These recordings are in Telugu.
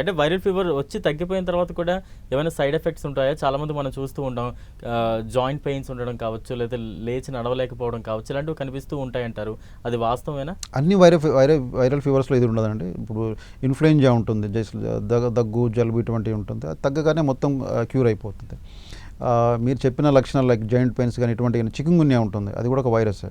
అంటే వైరల్ ఫీవర్ వచ్చి తగ్గిపోయిన తర్వాత కూడా ఏమైనా సైడ్ ఎఫెక్ట్స్ ఉంటాయా? చాలా మంది మనం చూస్తూ ఉంటాం. జాయింట్ పెయిన్స్ ఉండడం కావచ్చు లేదా లేచి నడవలేకపోవడం కావచ్చు ఇలాంటివి కనిపిస్తూ ఉంటాయంటారు. అది వాస్తవమేనా? అన్ని వైరల్ వైరల్ వైరల్ ఫీవర్స్లో ఇది ఉండదండి. ఇప్పుడు ఇన్ఫ్లుయెంజా ఉంటుంది జస్ట్ దగ్గు జలుబు ఇటువంటివి ఉంటుంది. అది తగ్గగానే మొత్తం క్యూర్ అయిపోతుంది. మీరు చెప్పిన లక్షణాలు లైక్ జాయింట్ పెయిన్స్ కానీ ఇటువంటి చికుంగున్యా ఉంటుంది. అది కూడా ఒక వైరస్.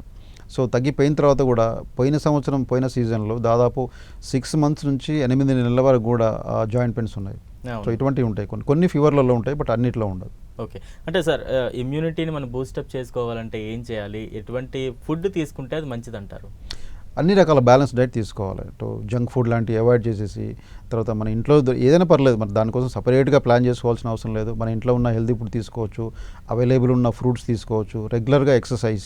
సో తగ్గిపోయిన తర్వాత కూడా పోయిన సంవత్సరం పోయిన సీజన్లో దాదాపు సిక్స్ మంత్స్ నుంచి ఎనిమిది నెలల వరకు కూడా జాయింట్ పెయిన్స్ ఉన్నాయి. సో. ఇటువంటివి ఉంటాయి. కొన్ని కొన్ని ఫీవర్లలో ఉంటాయి బట్ అన్నిట్లో ఉండదు. ఓకే. అంటే సార్ ఇమ్యూనిటీని మనం బూస్టప్ చేసుకోవాలంటే ఏం చేయాలి? ఎటువంటి ఫుడ్ తీసుకుంటే అది మంచిది అంటారు అన్ని రకాల బ్యాలెన్స్ డైట్ తీసుకోవాలి. టు జంక్ ఫుడ్ లాంటివి అవాయిడ్ చేసేసి తర్వాత మన ఇంట్లో ఏదైనా పర్లేదు మరి దానికోసం సపరేట్గా ప్లాన్ చేసుకోవాల్సిన అవసరం లేదు. మన ఇంట్లో ఉన్న హెల్తీ ఫుడ్ తీసుకోవచ్చు అవైలబుల్ ఉన్న ఫ్రూట్స్ తీసుకోవచ్చు రెగ్యులర్గా ఎక్సర్సైజ్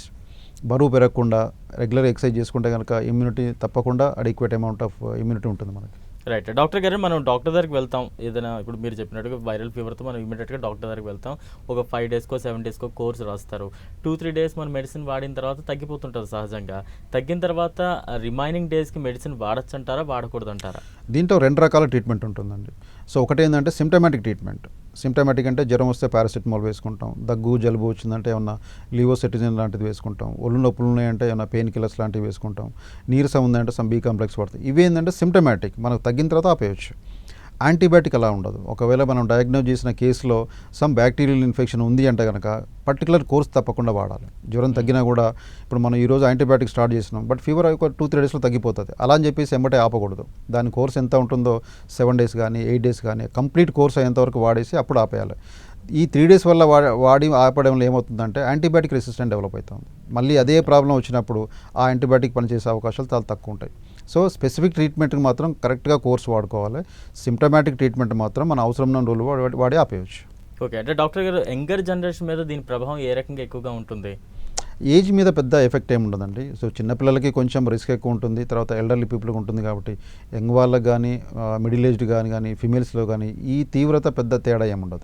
బరువు పెరగకుండా రెగ్యులర్ ఎక్సర్సైజ్ చేసుకుంటే కనుక ఇమ్యూనిటీ తప్పకుండా అడిక్వేట్ అమౌంట్ ఆఫ్ ఇమ్యూనిటీ ఉంటుంది మనకి. రైట్ డాక్టర్ గారు మనం డాక్టర్ దగ్గరికి వెళ్తాం. ఏదైనా ఇప్పుడు మీరు చెప్పినట్టుగా వైరల్ ఫీవర్తో మనం ఇమీడియట్గా డాక్టర్ దగ్గరికి వెళ్తాం. ఒక ఫైవ్ డేస్కో సెవెన్ డేస్కో కోర్స్ రాస్తారు. టూ త్రీ డేస్ మనం మెడిసిన్ వాడిన తర్వాత తగ్గిపోతుంటుంది సహజంగా. తగ్గిన తర్వాత రిమైనింగ్ డేస్కి మెడిసిన్ వాడచ్చు అంటారా వాడకూడదు అంటారా దీంట్లో రెండు రకాల ట్రీట్మెంట్ ఉంటుందండి. సో ఒకటి ఏంటంటే సిమ్టమాటిక్ ట్రీట్మెంట్ సిమ్టమాటిక్ అంటే జ్వరం వస్తే పారాసిటమాల్ వేసుకుంటాం. దగ్గు జలుబు వచ్చిందంటే ఏమన్నా లివోసెటిజిన్ లాంటిది వేసుకుంటాం. ఒళ్ళు నొప్పులు ఉన్నాయంటే ఏమన్నా పెయిన్ కిల్లర్స్ లాంటివి వేసుకుంటాం. నీరసం ఉందంటే సమ్ బీ కాంప్లెక్స్ పడుతుంది ఇవి ఏంటంటే సిమ్టమాటిక్ మనకు తగ్గిన తర్వాత ఆపేయచ్చు. యాంటీబయాటిక్ అలా ఉండదు? ఒకవేళ మనం డయాగ్నోజ్ చేసిన కేసులో సమ్ బ్యాక్టీరియల్ ఇన్ఫెక్షన్ ఉంది అంటే కనుక పర్టికులర్ కోర్స్ తప్పకుండా వాడాలి. జ్వరం తగ్గినా కూడా ఇప్పుడు మనం ఈరోజు యాంటీబయాటిక్ స్టార్ట్ చేసినాం బట్ ఫీవర్ ఒక టూ త్రీ డేస్లో తగ్గిపోతుంది. అలా అని చెప్పేసి ఎంబటే ఆపకూడదు. దాని కోర్స్ ఎంత ఉంటుందో సెవెన్ డేస్ కానీ ఎయిట్ డేస్ కానీ కంప్లీట్ కోర్స్ అయ్యేంతవరకు వాడేసి అప్పుడు ఆపేయాలి. ఈ త్రీ డేస్ వల్ల వాడి వాడి ఆపడంలో ఏమవుతుందంటే యాంటీబయాటిక్ రెసిస్టెంట్ డెవలప్ అవుతుంది మళ్ళీ అదే ప్రాబ్లం వచ్చినప్పుడు ఆ యాంటీబయాటిక్ పనిచేసే అవకాశాలు చాలా తక్కువ ఉంటాయి. సో స్పెసిఫిక్ ట్రీట్మెంట్కి మాత్రం కరెక్ట్గా కోర్స్ వాడుకోవాలి. సిమ్టమాటిక్ ట్రీట్మెంట్ మాత్రం మన అవసరం ఉన్న రోజులు వాడి- వాడి ఆపేయచ్చు. ఓకే అంటే డాక్టర్ గారు యంగర్ జనరేషన్ మీద దీని ప్రభావం ఏ రకంగా ఎక్కువగా ఉంటుంది? ఏజ్ మీద పెద్ద ఎఫెక్ట్ ఏమి ఉండదండి. సో చిన్నపిల్లలకి కొంచెం రిస్క్ ఎక్కువ ఉంటుంది. తర్వాత ఎల్డర్లీ పీపుల్కి ఉంటుంది కాబట్టి యంగ్ వాళ్ళకి కానీ మిడిల్ ఏజ్డ్ కానీ కానీ ఫిమేల్స్లో కానీ ఈ తీవ్రత పెద్ద తేడా ఏమి ఉండదు.